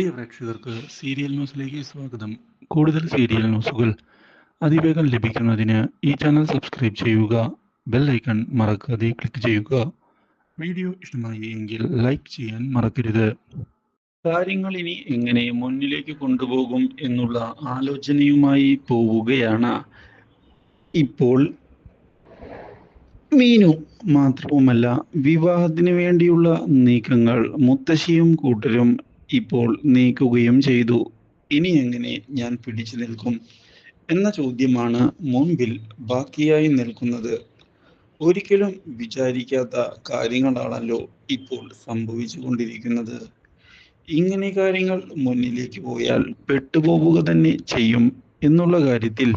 പ്രിയ പ്രേക്ഷകർക്ക് സീരിയൽ ന്യൂസിലേക്ക് സ്വാഗതം. കൂടുതൽ സീരിയൽ ന്യൂസുകൾ അതിവേഗം ലഭിക്കുന്നതിന് ഈ ചാനൽ സബ്സ്ക്രൈബ് ചെയ്യുക ബെൽ ഐക്കൺ മറക്കാതെ ക്ലിക്ക് ചെയ്യുക. വീഡിയോ ഇഷ്ടമായി എങ്കിൽ ലൈക്ക് ചെയ്യാൻ മറക്കരുത്. കാര്യങ്ങൾ ഇനി എങ്ങനെ മുന്നിലേക്ക് കൊണ്ടുപോകും എന്നുള്ള ആലോചനയുമായി പോവുകയാണ്. ഇപ്പോൾ മീനു മാത്രവുമല്ല വിവാഹത്തിന് വേണ്ടിയുള്ള നീക്കങ്ങൾ മുത്തശ്ശിയും കൂട്ടരും ഇപ്പോൾ നീക്കുകയും ചെയ്തു. ഇനി എങ്ങനെ ഞാൻ പിടിച്ചു നിൽക്കും? എന്ന ചോദ്യമാണ് മുൻപിൽ ബാക്കിയായി നിൽക്കുന്നത്. ഒരിക്കലും വിചാരിക്കാത്ത കാര്യങ്ങളാണല്ലോ ഇപ്പോൾ സംഭവിച്ചുകൊണ്ടിരിക്കുന്നത്. ഇങ്ങനെ കാര്യങ്ങൾ മുന്നിലേക്ക് പോയാൽ പെട്ടുപോവുക തന്നെ ചെയ്യും എന്നുള്ള കാര്യത്തിൽ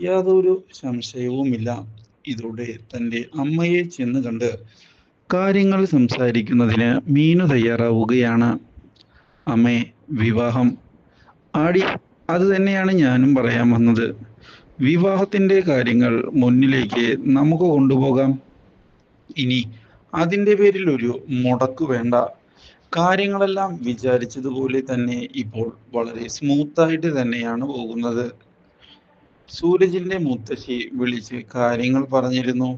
യാതൊരു സംശയവുമില്ല. ഇതോടെ തന്റെ അമ്മയെ ചെന്ന് കണ്ട് കാര്യങ്ങൾ സംസാരിക്കുന്നതിന് മീനു തയ്യാറാവുകയാണ്. അമ്മേ വിവാഹം. ആടി അത് തന്നെയാണ് ഞാനും പറയാൻ വന്നത്. വിവാഹത്തിന്റെ കാര്യങ്ങൾ മുന്നിലേക്ക് നമുക്ക് കൊണ്ടുപോകാം. ഇനി അതിന്റെ പേരിൽ ഒരു മുടക്ക് വേണ്ട. കാര്യങ്ങളെല്ലാം വിചാരിച്ചതുപോലെ തന്നെ ഇപ്പോൾ വളരെ സ്മൂത്തായിട്ട് തന്നെയാണ് പോകുന്നത്. സൂരജിന്റെ മുത്തശ്ശി വിളിച്ച് കാര്യങ്ങൾ പറഞ്ഞിരുന്നു.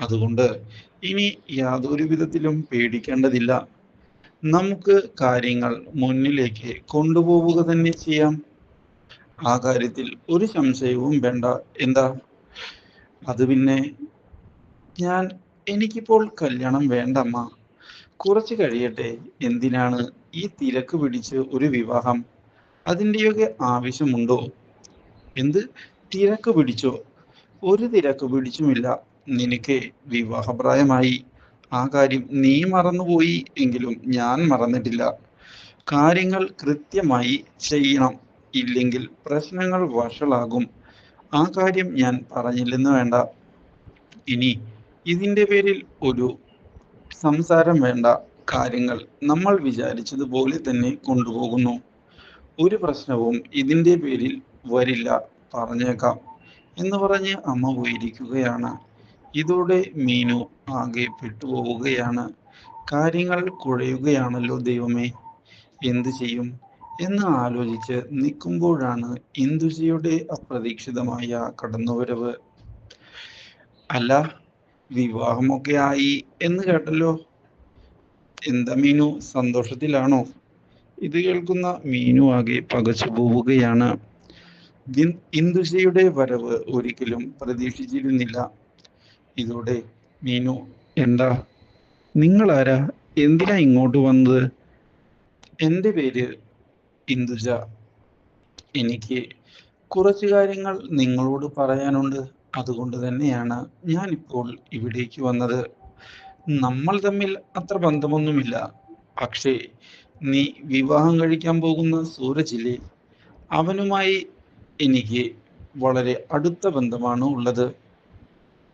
അതുകൊണ്ട് ഇനി യാതൊരു വിധത്തിലും പേടിക്കേണ്ടതില്ല. നമുക്ക് കാര്യങ്ങൾ മുന്നിലേക്ക് കൊണ്ടുപോവുക തന്നെ ചെയ്യാം. ആ കാര്യത്തിൽ ഒരു സംശയവും വേണ്ട. എന്താ? അത് പിന്നെ ഞാൻ എനിക്കിപ്പോൾ കല്യാണം വേണ്ടമ്മ കുറച്ച് കഴിയട്ടെ. എന്തിനാണ് ഈ തിരക്ക് പിടിച്ച് ഒരു വിവാഹം? അതിന്റെയൊക്കെ ആവശ്യമുണ്ടോ? എന്ത് തിരക്ക് പിടിച്ചോ? ഒരു തിരക്ക് പിടിച്ചുമില്ല. നിനക്ക് വിവാഹപ്രായമായി. ആ കാര്യം നീ മറന്നുപോയി എങ്കിലും ഞാൻ മറന്നിട്ടില്ല. കാര്യങ്ങൾ കൃത്യമായി ചെയ്യണം. ഇല്ലെങ്കിൽ പ്രശ്നങ്ങൾ വഷളാകും. ആ കാര്യം ഞാൻ പറഞ്ഞില്ലെന്ന് വേണ്ട. ഇനി ഇതിന്റെ പേരിൽ ഒരു സംസാരം വേണ്ട. കാര്യങ്ങൾ നമ്മൾ വിചാരിച്ചതുപോലെ തന്നെ കൊണ്ടുപോകുന്നു. ഒരു പ്രശ്നവും ഇതിന്റെ പേരിൽ വരില്ല. പറഞ്ഞേക്കാം. എന്ന് പറഞ്ഞ് അമ്മ പോയിരിക്കുകയാണ്. ഇതോടെ മീനു ആകെ പെട്ടുപോവുകയാണ്. കാര്യങ്ങൾ കുഴയുകയാണല്ലോ ദൈവമേ. എന്തു ചെയ്യും? എന്ന് ആലോചിച്ച് നിൽക്കുമ്പോഴാണ് ഇന്ദുജിയുടെ അപ്രതീക്ഷിതമായ കടന്നുവരവ്. അല്ല വിവാഹമൊക്കെ ആയി എന്ന് കേട്ടല്ലോ. എന്താ മീനു സന്തോഷത്തിലാണോ? ഇത് കേൾക്കുന്ന മീനു ആകെ പകച്ചു പോവുകയാണ്. ഇന്ദുജയുടെ വരവ് ഒരിക്കലും പ്രതീക്ഷിച്ചിരുന്നില്ല. ഇതോടെ മീനു എന്താ? നിങ്ങളാരാ? എന്തിനാ ഇങ്ങോട്ട് വന്നത്? എന്റെ പേര് ഇന്ദുജ. എനിക്ക് കുറച്ച് കാര്യങ്ങൾ നിങ്ങളോട് പറയാനുണ്ട്. അതുകൊണ്ട് തന്നെയാണ് ഞാൻ ഇപ്പോൾ ഇവിടേക്ക് വന്നത്. നമ്മൾ തമ്മിൽ അത്ര ബന്ധമൊന്നുമില്ല. പക്ഷേ നീ വിവാഹം കഴിക്കാൻ പോകുന്ന സൂരജിലെ അവനുമായി എനിക്ക് വളരെ അടുത്ത ബന്ധമാണ് ഉള്ളത്.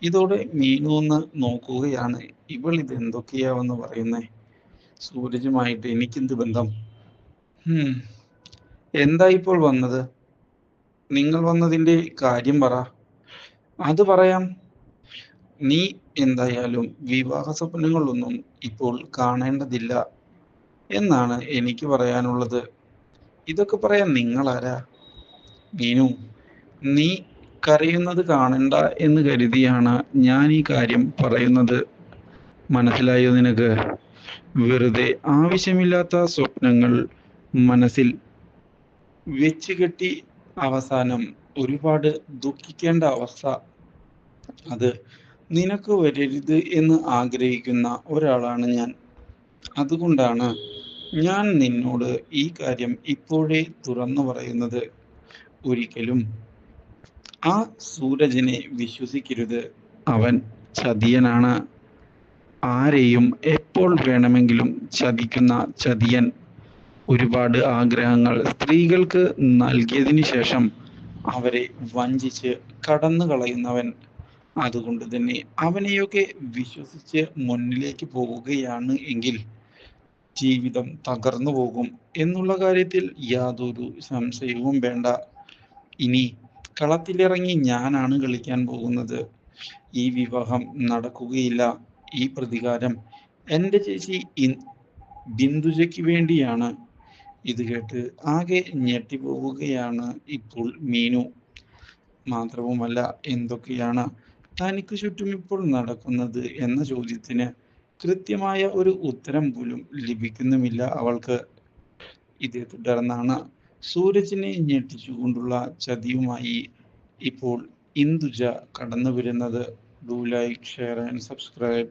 ഇതോടെ മീനു ഒന്ന് നോക്കുകയാണ്. ഇവൾ ഇത് എന്തൊക്കെയാവെന്ന് പറയുന്നേ? സൂരജുമായിട്ട് എനിക്കെന്ത് ബന്ധം? എന്താ ഇപ്പോൾ വന്നത്? നിങ്ങൾ വന്നതിന്റെ കാര്യം പറ. അത് പറയാം. നീ എന്തായാലും വിവാഹ സ്വപ്നങ്ങളൊന്നും ഇപ്പോൾ കാണേണ്ടതില്ല എന്നാണ് എനിക്ക് പറയാനുള്ളത്. ഇതൊക്കെ പറയാൻ നിങ്ങൾ ആരാ മീനു നീ കരയുന്നത് കാണണ്ട എന്ന് കരുതിയാണ് ഞാൻ ഈ കാര്യം പറയുന്നത്. മനസ്സിലായോ നിനക്ക്? വെറുതെ ആവശ്യമില്ലാത്ത സ്വപ്നങ്ങൾ മനസ്സിൽ വെച്ച് കെട്ടി അവസാനം ഒരുപാട് ദുഃഖിക്കേണ്ട അവസ്ഥ. അത് നിനക്ക് വരരുത് എന്ന് ആഗ്രഹിക്കുന്ന ഒരാളാണ് ഞാൻ. അതുകൊണ്ടാണ് ഞാൻ നിന്നോട് ഈ കാര്യം ഇപ്പോഴേ തുറന്നു പറയുന്നത്. ഒരിക്കലും ആ സൂരജിനെ വിശ്വസിക്കരുത്. അവൻ ചതിയനാണ്. ആരെയും എപ്പോൾ വേണമെങ്കിലും ചതിക്കുന്ന ചതിയൻ. ഒരുപാട് ആഗ്രഹങ്ങൾ സ്ത്രീകൾക്ക് നൽകിയതിനു ശേഷം അവരെ വഞ്ചിച്ച് കടന്നു കളയുന്നവൻ. അതുകൊണ്ട് തന്നെ അവനെയൊക്കെ വിശ്വസിച്ച് മുന്നിലേക്ക് പോവുകയാണ് എങ്കിൽ ജീവിതം തകർന്നു പോകും എന്നുള്ള കാര്യത്തിൽ യാതൊരു സംശയവും വേണ്ട. ഇനി കളത്തിലിറങ്ങി ഞാനാണ് കളിക്കാൻ പോകുന്നത്. ഈ വിവാഹം നടക്കുകയില്ല. ഈ പ്രതികാരം എന്റെ ചേച്ചി ബിന്ദുജയ്ക്ക് വേണ്ടിയാണ്. ഇത് കേട്ട് ആകെ ഞെട്ടിപ്പോവുകയാണ് ഇപ്പോൾ മീനു. മാത്രവുമല്ല എന്തൊക്കെയാണ് തനിക്ക് ചുറ്റും ഇപ്പോൾ നടക്കുന്നത് എന്ന ചോദ്യത്തിന് കൃത്യമായ ഒരു ഉത്തരം പോലും ലഭിക്കുന്നുമില്ല അവൾക്ക്. ഇതേ തുടർന്നാണ് സൂരജിനെ ഞെട്ടിച്ചുകൊണ്ടുള്ള ചതിയുമായി ഇപ്പോൾ ഇന്ദുജ കടന്നു വരുന്നത് do like share and subscribe.